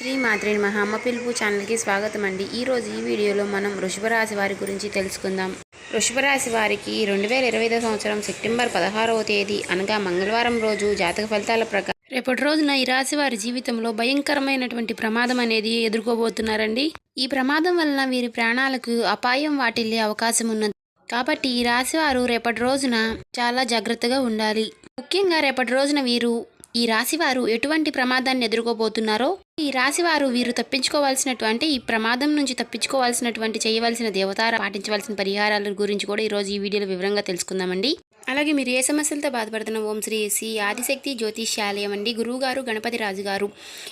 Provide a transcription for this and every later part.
శ్రీ మాత్రి నమః. అమ్మ పిలుపు ఛానల్కి స్వాగతం అండి. ఈరోజు ఈ వీడియోలో మనం వృషభరాశి వారి గురించి తెలుసుకుందాం. వృషభరాశి వారికి రెండు వేల ఇరవై ఐదో సంవత్సరం సెప్టెంబర్ పదహారవ తేదీ అనగా మంగళవారం రోజు జాతక ఫలితాల ప్రకారం. రేపటి రోజున ఈ రాశి వారి జీవితంలో భయంకరమైనటువంటి ప్రమాదం అనేది ఎదుర్కోబోతున్నారండి. ఈ ప్రమాదం వలన వీరి ప్రాణాలకు అపాయం వాటిల్లే అవకాశం ఉన్నది. కాబట్టి ఈ రాశి వారు రేపటి రోజున చాలా జాగ్రత్తగా ఉండాలి. ముఖ్యంగా రేపటి రోజున వీరు ఈ రాశివారు ఎటువంటి ప్రమాదాన్ని ఎదుర్కోబోతున్నారో ఈ రాశివారు వీరు తప్పించుకోవాల్సినటువంటి ఈ ప్రమాదం నుంచి తప్పించుకోవాల్సినటువంటి చేయవలసిన దేవతార పాటించవలసిన పరిహారాల గురించి కూడా ఈరోజు ఈ వీడియోలో వివరంగా తెలుసుకుందామండి. అలాగే మీరు ఏ సమస్యలతో బాధపడుతున్న ఓం శ్రీ శ్రీ ఆదిశక్తి జ్యోతిష్యాలయం అండి గురువుగారు గణపతి రాజు గారు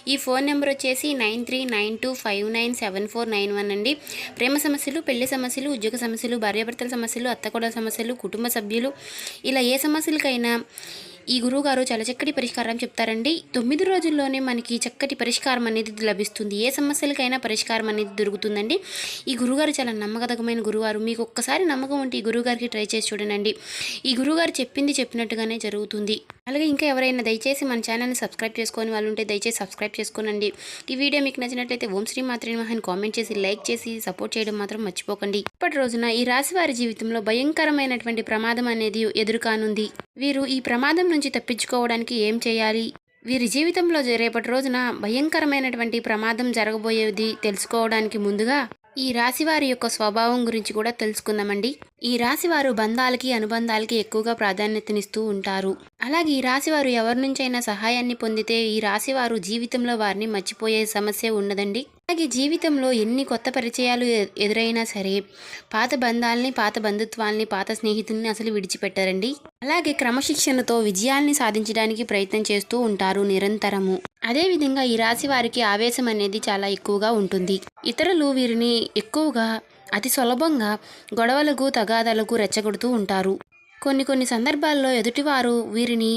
ఈ ఫోన్ నెంబర్ వచ్చేసి nine three nine two five nine seven four nine one అండి. ప్రేమ సమస్యలు పెళ్ళి సమస్యలు ఉద్యోగ సమస్యలు భార్యాభర్తల సమస్యలు అత్తకోడల సమస్యలు కుటుంబ సభ్యులు ఇలా ఏ సమస్యలకైనా ఈ గురువుగారు చాలా చక్కటి పరిష్కారం చెప్తారండి. తొమ్మిది రోజుల్లోనే మనకి చక్కటి పరిష్కారం అనేది లభిస్తుంది. ఏ సమస్యలకైనా పరిష్కారం అనేది దొరుకుతుందండి. ఈ గురువుగారు చాలా నమ్మకదగమైన గురువారు మీకు ఒక్కసారి నమ్మకం ఉంటే ఈ గురువుగారికి ట్రై చేసి చూడండి. ఈ గురువుగారు చెప్పింది చెప్పినట్టుగానే జరుగుతుంది. అలాగే ఇంకా ఎవరైనా దయచేసి మన ఛానల్ని సబ్స్క్రైబ్ చేసుకొని వాళ్ళు ఉంటే దయచేసి సబ్స్క్రైబ్ చేసుకోనండి. ఈ వీడియో మీకు నచ్చినట్లయితే ఓం శ్రీ మాత్రి అని కామెంట్ చేసి లైక్ చేసి సపోర్ట్ చేయడం మాత్రం మర్చిపోకండి. ఇప్పటి రోజున ఈ రాశి వారి జీవితంలో భయంకరమైనటువంటి ప్రమాదం అనేది ఎదురుకానుంది. వీరు ఈ ప్రమాదం నుంచి తప్పించుకోవడానికి ఏం చేయాలి? వీరి జీవితంలో రేపటి రోజున భయంకరమైనటువంటి ప్రమాదం జరగబోయేది తెలుసుకోవడానికి ముందుగా ఈ రాశివారి యొక్క స్వభావం గురించి కూడా తెలుసుకుందామండి. ఈ రాశివారు బంధాలకి అనుబంధాలకి ఎక్కువగా ప్రాధాన్యతనిస్తూ ఉంటారు. అలాగే ఈ రాశివారు ఎవరి నుంచైనా సహాయాన్ని పొందితే ఈ రాశివారు జీవితంలో వారిని మర్చిపోయే సమస్య ఉండదండి. అలాగే జీవితంలో ఎన్ని కొత్త పరిచయాలు ఎదురైనా సరే పాత బంధాలని పాత బంధుత్వాల్ని పాత స్నేహితుల్ని అసలు విడిచిపెట్టారండి. అలాగే క్రమశిక్షణతో విజయాల్ని సాధించడానికి ప్రయత్నం చేస్తూ ఉంటారు నిరంతరము. అదేవిధంగా ఈ రాశి వారికి ఆవేశం అనేది చాలా ఎక్కువగా ఉంటుంది. ఇతరులు వీరిని ఎక్కువగా అతి సులభంగా గొడవలకు తగాదాలకు రెచ్చగొడుతూ ఉంటారు. కొన్ని కొన్ని సందర్భాల్లో ఎదుటివారు వీరిని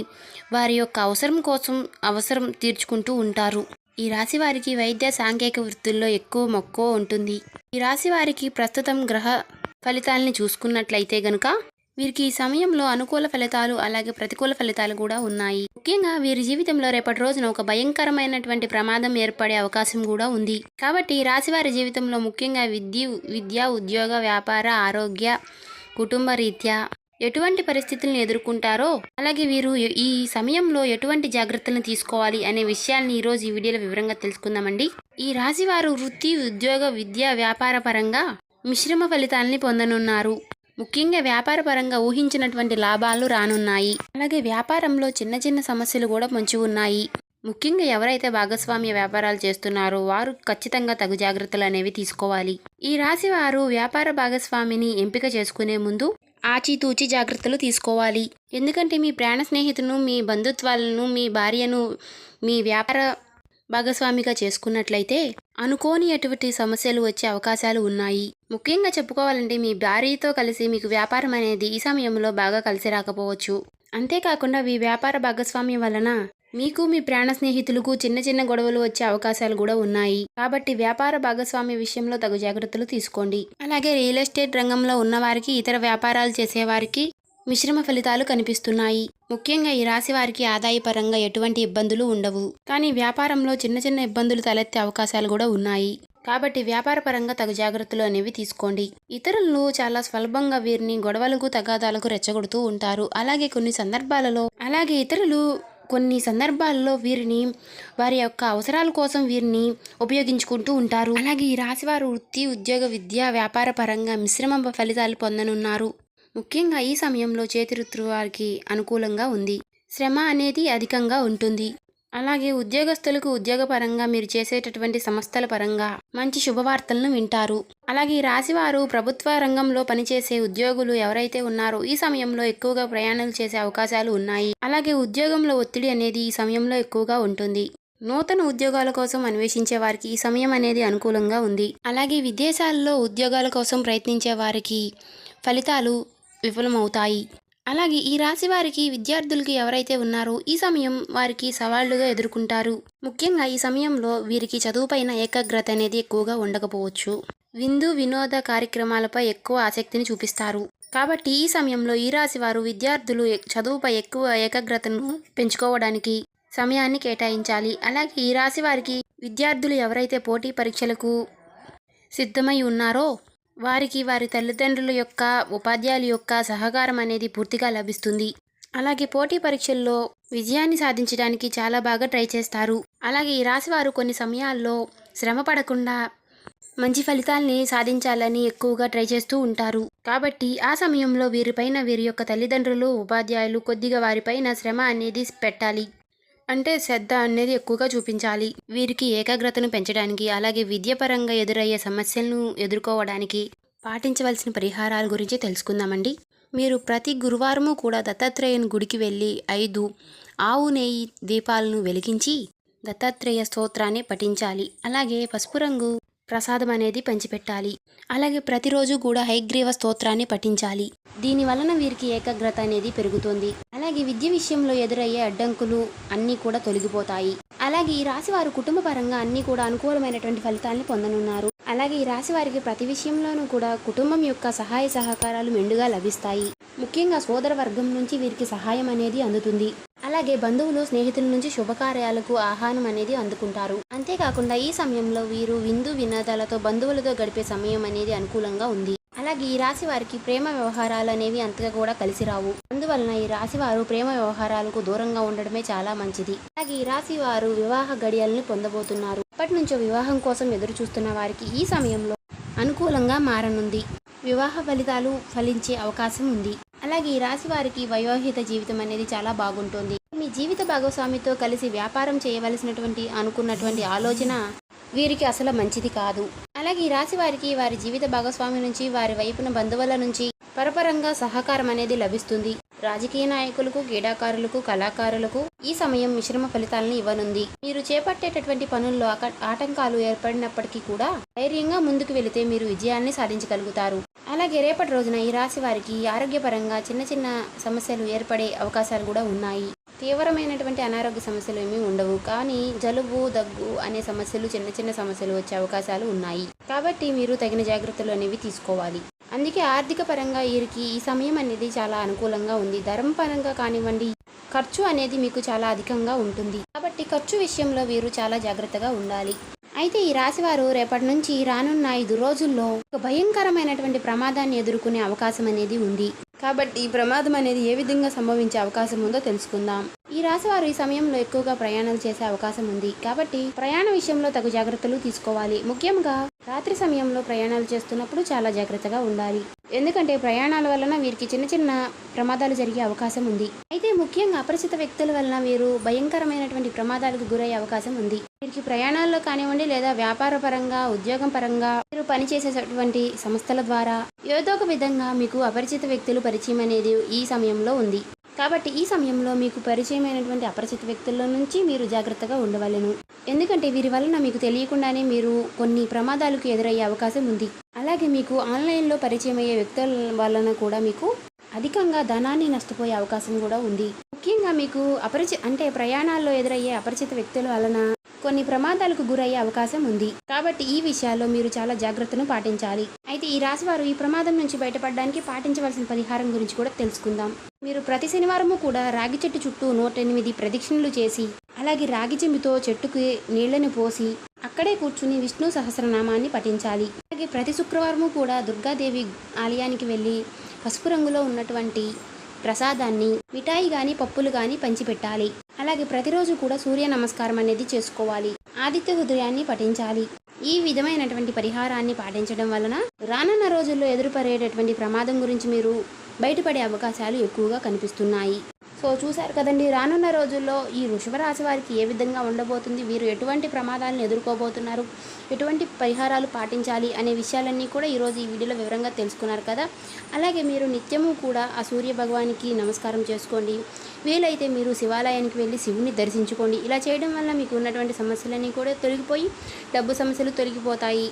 వారి యొక్క అవసరం కోసం అవసరం తీర్చుకుంటూ ఉంటారు. ఈ రాశి వారికి వైద్య సాంఘిక వృత్తుల్లో ఎక్కువ మక్కువ ఉంటుంది. ఈ రాశి వారికి ప్రస్తుతం గ్రహ ఫలితాలని చూసుకున్నట్లయితే గనుక వీరికి ఈ సమయంలో అనుకూల ఫలితాలు అలాగే ప్రతికూల ఫలితాలు కూడా ఉన్నాయి. ముఖ్యంగా వీరి జీవితంలో రేపటి రోజున ఒక భయంకరమైనటువంటి ప్రమాదం ఏర్పడే అవకాశం కూడా ఉంది. కాబట్టి రాశివారి జీవితంలో ముఖ్యంగా విద్య విద్య ఉద్యోగ వ్యాపార ఆరోగ్య కుటుంబ రీత్యా ఎటువంటి పరిస్థితులను ఎదుర్కొంటారో అలాగే వీరు ఈ సమయంలో ఎటువంటి జాగ్రత్తలను తీసుకోవాలి అనే విషయాల్ని ఈరోజు ఈ వీడియోలో వివరంగా తెలుసుకుందామండి. ఈ రాశి వారు వృత్తి ఉద్యోగ విద్య వ్యాపార పరంగా మిశ్రమ ఫలితాలని పొందనున్నారు. ముఖ్యంగా వ్యాపార పరంగా ఊహించినటువంటి లాభాలు రానున్నాయి. అలాగే వ్యాపారంలో చిన్న చిన్న సమస్యలు కూడా మంచి ఉన్నాయి. ముఖ్యంగా ఎవరైతే భాగస్వామ్య వ్యాపారాలు చేస్తున్నారో వారు ఖచ్చితంగా తగు జాగ్రత్తలు అనేవి తీసుకోవాలి. ఈ రాశి వారు వ్యాపార భాగస్వామిని ఎంపిక చేసుకునే ముందు ఆచితూచి జాగ్రత్తలు తీసుకోవాలి. ఎందుకంటే మీ ప్రాణ స్నేహితును మీ బంధుత్వాలను మీ భార్యను మీ వ్యాపార భాగస్వామిగా చేసుకున్నట్లయితే అనుకోని ఎటువంటి సమస్యలు వచ్చే అవకాశాలు ఉన్నాయి. ముఖ్యంగా చెప్పుకోవాలంటే మీ భార్యతో కలిసి మీకు వ్యాపారం అనేది ఈ సమయంలో బాగా కలిసి రాకపోవచ్చు. అంతేకాకుండా మీ వ్యాపార భాగస్వామ్యం వలన మీకు మీ ప్రాణ స్నేహితులకు చిన్న చిన్న గొడవలు వచ్చే అవకాశాలు కూడా ఉన్నాయి. కాబట్టి వ్యాపార భాగస్వామి విషయంలో తగు జాగ్రత్తలు తీసుకోండి. అలాగే రియల్ ఎస్టేట్ రంగంలో ఉన్నవారికి ఇతర వ్యాపారాలు చేసేవారికి మిశ్రమ ఫలితాలు కనిపిస్తున్నాయి. ముఖ్యంగా ఈ రాశి వారికి ఆదాయపరంగా ఎటువంటి ఇబ్బందులు ఉండవు. కానీ వ్యాపారంలో చిన్న చిన్న ఇబ్బందులు తలెత్తే అవకాశాలు కూడా ఉన్నాయి. కాబట్టి వ్యాపార పరంగా తగు జాగ్రత్తలు అనేవి తీసుకోండి. ఇతరులు చాలా స్వల్పంగా వీరిని గొడవలకు తగాదాలకు రెచ్చగొడుతూ ఉంటారు. అలాగే కొన్ని సందర్భాలలో అలాగే ఇతరులు కొన్ని సందర్భాల్లో వీరిని వారి యొక్క అవసరాల కోసం వీరిని ఉపయోగించుకుంటూ ఉంటారు. అలాగే ఈ రాశివారు వృత్తి ఉద్యోగ విద్య వ్యాపార పరంగా మిశ్రమ ఫలితాలు పొందనున్నారు. ముఖ్యంగా ఈ సమయంలో చేతివృత్తి వారికి అనుకూలంగా ఉంది. శ్రమ అనేది అధికంగా ఉంటుంది. అలాగే ఉద్యోగస్తులకు ఉద్యోగపరంగా మీరు చేసేటటువంటి సంస్థల పరంగా మంచి శుభవార్తలను వింటారు. అలాగే ఈ రాశివారు ప్రభుత్వ రంగంలో పనిచేసే ఉద్యోగులు ఎవరైతే ఉన్నారో ఈ సమయంలో ఎక్కువగా ప్రయాణాలు చేసే అవకాశాలు ఉన్నాయి. అలాగే ఉద్యోగంలో ఒత్తిడి అనేది ఈ సమయంలో ఎక్కువగా ఉంటుంది. నూతన ఉద్యోగాల కోసం అన్వేషించే వారికి ఈ సమయం అనేది అనుకూలంగా ఉంది. అలాగే విదేశాల్లో ఉద్యోగాల కోసం ప్రయత్నించే వారికి ఫలితాలు విఫలమవుతాయి. అలాగే ఈ రాశి వారికి విద్యార్థులకి ఎవరైతే ఉన్నారో ఈ సమయం వారికి సవాళ్ళుగా ఎదుర్కొంటారు. ముఖ్యంగా ఈ సమయంలో వీరికి చదువుపైన ఏకాగ్రత అనేది ఎక్కువగా ఉండకపోవచ్చు. విందు వినోద కార్యక్రమాలపై ఎక్కువ ఆసక్తిని చూపిస్తారు. కాబట్టి ఈ సమయంలో ఈ రాశి వారు విద్యార్థులు చదువుపై ఎక్కువ ఏకాగ్రతను పెంచుకోవడానికి సమయాన్ని కేటాయించాలి. అలాగే ఈ రాశి వారికి విద్యార్థులు ఎవరైతే పోటీ పరీక్షలకు సిద్ధమై ఉన్నారో వారికి వారి తల్లిదండ్రుల యొక్క ఉపాధ్యాయుల యొక్క సహకారం అనేది పూర్తిగా లభిస్తుంది. అలాగే పోటీ పరీక్షల్లో విజయాన్ని సాధించడానికి చాలా బాగా ట్రై చేస్తారు. అలాగే ఈ రాశి వారు కొన్ని సమయాల్లో శ్రమ పడకుండా మంచి ఫలితాల్ని సాధించాలని ఎక్కువగా ట్రై చేస్తూ ఉంటారు. కాబట్టి ఆ సమయంలో వీరిపైన వీరి యొక్క తల్లిదండ్రులు ఉపాధ్యాయులు కొద్దిగా వారిపైన శ్రమ అనేది పెట్టాలి. అంటే శ్రద్ధ అనేది ఎక్కువగా చూపించాలి. వీరికి ఏకాగ్రతను పెంచడానికి అలాగే విద్యపరంగా ఎదురయ్యే సమస్యలను ఎదుర్కోవడానికి పాటించవలసిన పరిహారాల గురించి తెలుసుకుందామండి. మీరు ప్రతి గురువారము కూడా దత్తాత్రేయుని గుడికి వెళ్ళి ఐదు ఆవు నెయ్యి దీపాలను వెలిగించి దత్తాత్రేయ స్తోత్రాన్ని పఠించాలి. అలాగే పసుపు రంగు ప్రసాదం అనేది పంచిపెట్టాలి. అలాగే ప్రతిరోజు కూడా హైగ్రీవ స్తోత్రాన్ని పఠించాలి. దీని వలన వీరికి ఏకాగ్రత అనేది పెరుగుతుంది. అలాగే విద్య విషయంలో ఎదురయ్యే అడ్డంకులు అన్నీ కూడా తొలగిపోతాయి. అలాగే ఈ రాశి వారు కుటుంబ పరంగా అన్ని కూడా అనుకూలమైనటువంటి ఫలితాలను పొందనున్నారు. అలాగే ఈ రాశి వారికి ప్రతి విషయంలోనూ కూడా కుటుంబం యొక్క సహాయ సహకారాలు మెండుగా లభిస్తాయి. ముఖ్యంగా సోదర వర్గం నుంచి వీరికి సహాయం అనేది అందుతుంది. అలాగే బంధువులు స్నేహితుల నుంచి శుభకార్యాలకు ఆహ్వానం అనేది అందుకుంటారు. అంతేకాకుండా ఈ సమయంలో వీరు విందు వినోదాలతో బంధువులతో గడిపే సమయం అనేది అనుకూలంగా ఉంది. అలాగే ఈ రాశి వారికి ప్రేమ వ్యవహారాలు అనేవి అంతగా కూడా కలిసి రావు. అందువలన ఈ రాశి వారు ప్రేమ వ్యవహారాలకు దూరంగా ఉండడమే చాలా మంచిది. అలాగే ఈ రాశి వారు వివాహ గడియలను పొందబోతున్నారు. ఇప్పటి నుంచో వివాహం కోసం ఎదురు చూస్తున్న వారికి ఈ సమయంలో అనుకూలంగా మారనుంది. వివాహ ఫలితాలు ఫలించే అవకాశం ఉంది. అలాగే ఈ రాశి వారికి వయోహిత జీవితం అనేది చాలా బాగుంటుంది. మీ జీవిత భాగస్వామితో కలిసి వ్యాపారం చేయవలసినటువంటి అనుకున్నటువంటి ఆలోచన వీరికి అసలు మంచిది కాదు. అలాగే ఈ రాశి వారికి వారి జీవిత భాగస్వామి నుంచి వారి వైపున బంధువుల నుంచి పరపరంగా సహకారం అనేది లభిస్తుంది. రాజకీయ నాయకులకు క్రీడాకారులకు కళాకారులకు ఈ సమయం మిశ్రమ ఫలితాలను ఇవ్వనుంది. మీరు చేపట్టేటటువంటి పనుల్లో ఆక- ఆటంకాలు ఏర్పడినప్పటికీ కూడా ధైర్యంగా ముందుకు వెళితే మీరు విజయాన్ని సాధించగలుగుతారు. అలాగే రేపటి రోజున ఈ రాశి వారికి ఆరోగ్యపరంగా చిన్న చిన్న సమస్యలు ఏర్పడే అవకాశాలు కూడా ఉన్నాయి. తీవ్రమైనటువంటి అనారోగ్య సమస్యలు ఏమీ ఉండవు. కానీ జలుబు దగ్గు అనే సమస్యలు చిన్న చిన్న సమస్యలు వచ్చే అవకాశాలు ఉన్నాయి. కాబట్టి మీరు తగిన జాగ్రత్తలు అనేవి తీసుకోవాలి. అందుకే ఆర్థిక పరంగా వీరికి ఈ సమయం అనేది చాలా అనుకూలంగా ఉంది. ధర్మ పరంగా కానివ్వండి ఖర్చు అనేది మీకు చాలా అధికంగా ఉంటుంది. కాబట్టి ఖర్చు విషయంలో వీరు చాలా జాగ్రత్తగా ఉండాలి. అయితే ఈ రాశివారు రేపటి నుంచి రానున్న ఐదు రోజుల్లో ఒక భయంకరమైనటువంటి ప్రమాదాన్ని ఎదుర్కొనే అవకాశం అనేది ఉంది. కాబట్టి ఈ ప్రమాదం అనేది ఏ విధంగా సంభవించే అవకాశం ఉందో తెలుసుకుందాం. ఈ రాశివారు ఈ సమయంలో ఎక్కువగా ప్రయాణాలు చేసే అవకాశం ఉంది. కాబట్టి ప్రయాణ విషయంలో తగు జాగ్రత్తలు తీసుకోవాలి. ముఖ్యంగా రాత్రి సమయంలో ప్రయాణాలు చేస్తున్నప్పుడు చాలా జాగ్రత్తగా ఉండాలి. ఎందుకంటే ప్రయాణాల వలన వీరికి చిన్న చిన్న ప్రమాదాలు జరిగే అవకాశం ఉంది. అయితే ముఖ్యంగా అపరిచిత వ్యక్తుల వలన వీరు భయంకరమైనటువంటి ప్రమాదాలకు గురయ్యే అవకాశం ఉంది. వీరికి ప్రయాణాల్లో కానివ్వండి లేదా వ్యాపార పరంగా ఉద్యోగం పరంగా మీరు పనిచేసేటటువంటి సంస్థల ద్వారా ఏదో ఒక విధంగా మీకు అపరిచిత వ్యక్తులు పరిచయం అనేది ఈ సమయంలో ఉంది. కాబట్టి ఈ సమయంలో మీకు పరిచయమైనటువంటి అపరిచిత వ్యక్తుల నుంచి మీరు జాగ్రత్తగా ఉండవలెను. ఎందుకంటే వీరి వలన మీకు తెలియకుండానే మీరు కొన్ని ప్రమాదాలకు ఎదురయ్యే అవకాశం ఉంది. అలాగే మీకు ఆన్లైన్లో పరిచయం అయ్యే వ్యక్తుల వలన కూడా మీకు అధికంగా ధనాన్ని నష్టపోయే అవకాశం కూడా ఉంది. ముఖ్యంగా మీకు అపరిచి అంటే ప్రయాణాల్లో ఎదురయ్యే అపరిచిత వ్యక్తుల వలన కొన్ని ప్రమాదాలకు గురయ్యే అవకాశం ఉంది. కాబట్టి ఈ విషయాల్లో మీరు చాలా జాగ్రత్తను పాటించాలి. అయితే ఈ రాశి వారు ఈ ప్రమాదం నుంచి బయటపడడానికి పాటించవలసిన పరిహారం గురించి కూడా తెలుసుకుందాం. మీరు ప్రతి శనివారము కూడా రాగి చెట్టు చుట్టూ నూట ఎనిమిది ప్రదక్షిణలు చేసి అలాగే రాగి చెంబుతో చెట్టుకి నీళ్ళను పోసి అక్కడే కూర్చుని విష్ణు సహస్రనామాన్ని పఠించాలి. అలాగే ప్రతి శుక్రవారము కూడా దుర్గాదేవి ఆలయానికి వెళ్ళి పసుపు రంగులో ఉన్నటువంటి ప్రసాదాన్ని మిఠాయి గాని పప్పులు గాని పంచిపెట్టాలి. అలాగే ప్రతిరోజు కూడా సూర్య నమస్కారం అనేది చేసుకోవాలి. ఆదిత్య హృదయాన్ని పఠించాలి. ఈ విధమైనటువంటి పరిహారాన్ని పాటించడం వలన రానున్న రోజుల్లో ఎదురుపడేటటువంటి ప్రమాదం గురించి మీరు బయటపడే అవకాశాలు ఎక్కువగా కనిపిస్తున్నాయి. సో చూశారు కదండి రానున్న రోజుల్లో ఈ వృషభరాశి వారికి ఏ విధంగా ఉండబోతుంది వీరు ఎటువంటి ప్రమాదాలను ఎదుర్కోబోతున్నారు ఎటువంటి పరిహారాలు పాటించాలి అనే విషయాలన్నీ కూడా ఈరోజు ఈ వీడియోలో వివరంగా తెలుసుకున్నారు కదా. అలాగే మీరు నిత్యము కూడా ఆ సూర్య భగవానికి నమస్కారం చేసుకోండి. వీలైతే మీరు శివాలయానికి వెళ్ళి శివుని దర్శించుకోండి. ఇలా చేయడం వల్ల మీకు ఉన్నటువంటి సమస్యలన్నీ కూడా తొలగిపోయి డబ్బు సమస్యలు తొలగిపోతాయి.